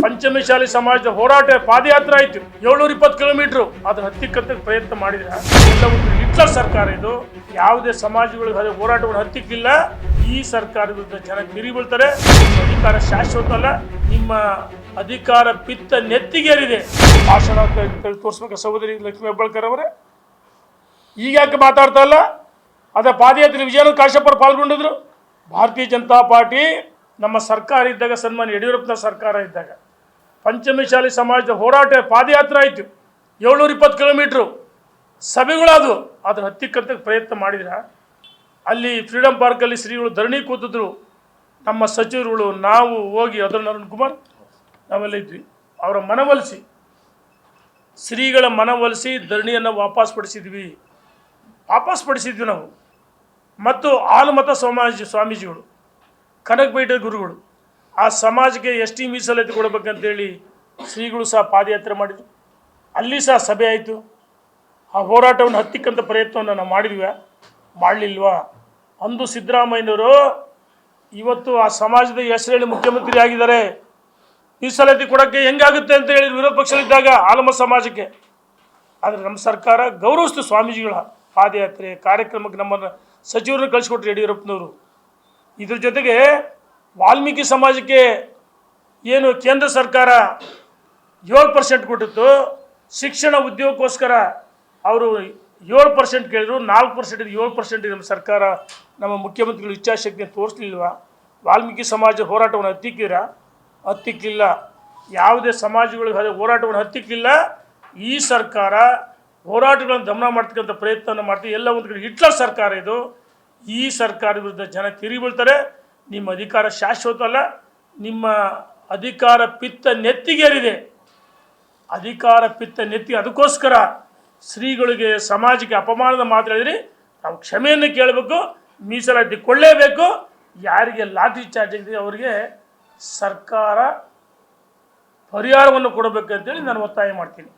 ಪಂಚಮಿ ಶಾಲೆ ಸಮಾಜದ ಹೋರಾಟ ಪಾದಯಾತ್ರೆ ಆಯ್ತು. ಏಳ್ನೂರ ಇಪ್ಪತ್ತು ಕಿಲೋಮೀಟರ್. ಅದನ್ನ ಹತ್ತಿಕ್ಕಂತ ಪ್ರಯತ್ನ ಒಂದು ಹಿಟ್ಲರ್ ಸರ್ಕಾರ ಇದು. ಯಾವುದೇ ಸಮಾಜಗಳಿಗೆ ಹೋರಾಟಗಳು ಹತ್ತಿಕ್ಕಿಲ್ಲ. ಈ ಸರ್ಕಾರದ ವಿರುದ್ಧ ಜನ ತಿರಿ ಬೀಳ್ತಾರೆ. ಅಧಿಕಾರ ಶಾಶ್ವತ ಅಲ್ಲ. ನಿಮ್ಮ ಅಧಿಕಾರ ಪಿತ್ತ ನೆತ್ತಿಗೇರಿದೆ. ಭಾಷಣ ತೋರಿಸ್ಬೇಕು ಸಹೋದರಿ ಲಕ್ಷ್ಮೀ ಹೆಬ್ಬಾಳ್ಕರ್ ಅವರೇ? ಈಗ ಯಾಕೆ ಮಾತಾಡ್ತಾ ಇಲ್ಲ? ಅದೇ ಪಾದಯಾತ್ರೆ ವಿಜಯನ ಕಾಶ್ಯಪರು ಪಾಲ್ಗೊಂಡಿದ್ರು. ಭಾರತೀಯ ಜನತಾ ಪಾರ್ಟಿ ನಮ್ಮ ಸರ್ಕಾರ ಇದ್ದಾಗ ಸನ್ಮಾನ್ಯ ಯಡಿಯೂರಪ್ಪನ ಸರ್ಕಾರ ಇದ್ದಾಗ ಪಂಚಮಿಶಾಲಿ ಸಮಾಜದ ಹೋರಾಟ ಪಾದಯಾತ್ರೆ ಆಯಿತು. ಏಳ್ನೂರ ಇಪ್ಪತ್ತು ಕಿಲೋಮೀಟ್ರು ಸಭೆಗಳಾದವು. ಅದನ್ನು ಹತ್ತಿಕ್ಕಂತ ಪ್ರಯತ್ನ ಮಾಡಿದ್ರ ಅಲ್ಲಿ ಫ್ರೀಡಮ್ ಪಾರ್ಕಲ್ಲಿ ಶ್ರೀಗಳು ಧರಣಿ ಕೂತಿದ್ರು. ನಮ್ಮ ಸಚಿವರುಗಳು ನಾವು ಹೋಗಿ ಅದರ ಅರುಣ್ ಕುಮಾರ್ ನಾವೆಲ್ಲ ಇದ್ವಿ. ಅವರ ಮನವೊಲಿಸಿ, ಶ್ರೀಗಳ ಮನವೊಲಿಸಿ ಧರಣಿಯನ್ನು ವಾಪಸ್ ಪಡಿಸಿದ್ವಿ. ವಾಪಸ್ ಪಡಿಸಿದ್ವಿ ನಾವು. ಮತ್ತು ಆಲುಮತ ಸಮಾಜ ಸ್ವಾಮೀಜಿಗಳು. ಕನಕಬೇಟೆ ಗುರುಗಳು, ಆ ಸಮಾಜಕ್ಕೆ ಎಷ್ಟು ಮೀಸಲಾತಿ ಕೊಡಬೇಕಂತೇಳಿ ಶ್ರೀಗಳು ಸಹ ಪಾದಯಾತ್ರೆ ಮಾಡಿದರು. ಅಲ್ಲಿ ಸಹ ಸಭೆ ಆಯಿತು. ಆ ಹೋರಾಟವನ್ನು ಹತ್ತಿಕ್ಕಂಥ ಪ್ರಯತ್ನವನ್ನು ನಾವು ಮಾಡಿದ್ವಿ. ಮಾಡಲಿಲ್ವಾ? ಅಂದು ಸಿದ್ದರಾಮಯ್ಯನವರು ಇವತ್ತು ಆ ಸಮಾಜದ ಹೆಸರೇಳಿ ಮುಖ್ಯಮಂತ್ರಿ ಆಗಿದ್ದಾರೆ. ಮೀಸಲಾತಿ ಕೊಡೋಕ್ಕೆ ಹೆಂಗಾಗುತ್ತೆ ಅಂತ ಹೇಳಿ ವಿರೋಧ ಪಕ್ಷದಲ್ಲಿದ್ದಾಗ ಆಲಮ ಸಮಾಜಕ್ಕೆ. ಆದರೆ ನಮ್ಮ ಸರ್ಕಾರ ಗೌರವಿಸ್ತು ಸ್ವಾಮೀಜಿಗಳ ಪಾದಯಾತ್ರೆ ಕಾರ್ಯಕ್ರಮಕ್ಕೆ ನಮ್ಮನ್ನು ಸಚಿವರನ್ನು ಕಳಿಸ್ಕೊಟ್ರು ಯಡಿಯೂರಪ್ಪನವರು. ಇದ್ರ ಜೊತೆಗೆ ವಾಲ್ಮೀಕಿ ಸಮಾಜಕ್ಕೆ ಏನು ಕೇಂದ್ರ ಸರ್ಕಾರ ಏಳು ಪರ್ಸೆಂಟ್ ಕೊಟ್ಟಿತ್ತು, ಶಿಕ್ಷಣ ಉದ್ಯೋಗಕ್ಕೋಸ್ಕರ ಅವರು ಏಳು ಪರ್ಸೆಂಟ್ ಕೇಳಿದ್ರು, ನಾಲ್ಕು ಪರ್ಸೆಂಟ್ ಏಳು ಪರ್ಸೆಂಟ್ ನಮ್ಮ ಸರ್ಕಾರ, ನಮ್ಮ ಮುಖ್ಯಮಂತ್ರಿಗಳು ಇಚ್ಛಾಶಕ್ತಿ ತೋರಿಸ್ಲಿಲ್ವ? ವಾಲ್ಮೀಕಿ ಸಮಾಜ ಹೋರಾಟವನ್ನು ಹತ್ತಿಕ್ಕಿರ? ಹತ್ತಿಕ್ಕಿಲ್ಲ. ಯಾವುದೇ ಸಮಾಜಗಳಿಗೆ ಅದೇ ಹೋರಾಟವನ್ನು ಹತ್ತಿಕ್ಕಿಲ್ಲ. ಈ ಸರ್ಕಾರ ಹೋರಾಟಗಳನ್ನು ದಮನ ಮಾಡ್ತಕ್ಕಂಥ ಪ್ರಯತ್ನವನ್ನು ಮಾಡ್ತೀವಿ ಎಲ್ಲ ಒಂದು ಕಡೆ ಹಿಟ್ಲರ್ ಸರ್ಕಾರ ಇದು. ಈ ಸರ್ಕಾರ ವಿರುದ್ಧ ಜನ ತಿರುಗಿ ಬೀಳ್ತಾರೆ. ನಿಮ್ಮ ಅಧಿಕಾರ ಶಾಶ್ವತ ಅಲ್ಲ. ನಿಮ್ಮ ಅಧಿಕಾರ ಪಿತ್ತ ನೆತ್ತಿಗೇರಿದೆ. ಅಧಿಕಾರ ಪಿತ್ತ ನೆತ್ತಿ ಅದಕ್ಕೋಸ್ಕರ ಶ್ರೀಗಳಿಗೆ ಸಮಾಜಕ್ಕೆ ಅಪಮಾನದ ಮಾತಾಡಿದ್ರಿ ನಾವು ಕ್ಷಮೆಯನ್ನು ಕೇಳಬೇಕು. ಮೀಸಲಾತಿ ಕೊಳ್ಳೇಬೇಕು ಯಾರಿಗೆ ಲಾಠಿ ಚಾರ್ಜ್ ಆಗಿದೆ ಅವರಿಗೆ ಸರ್ಕಾರ ಪರಿಹಾರವನ್ನು ಕೊಡಬೇಕಂತೇಳಿ ನಾನು ಒತ್ತಾಯ ಮಾಡ್ತೀನಿ.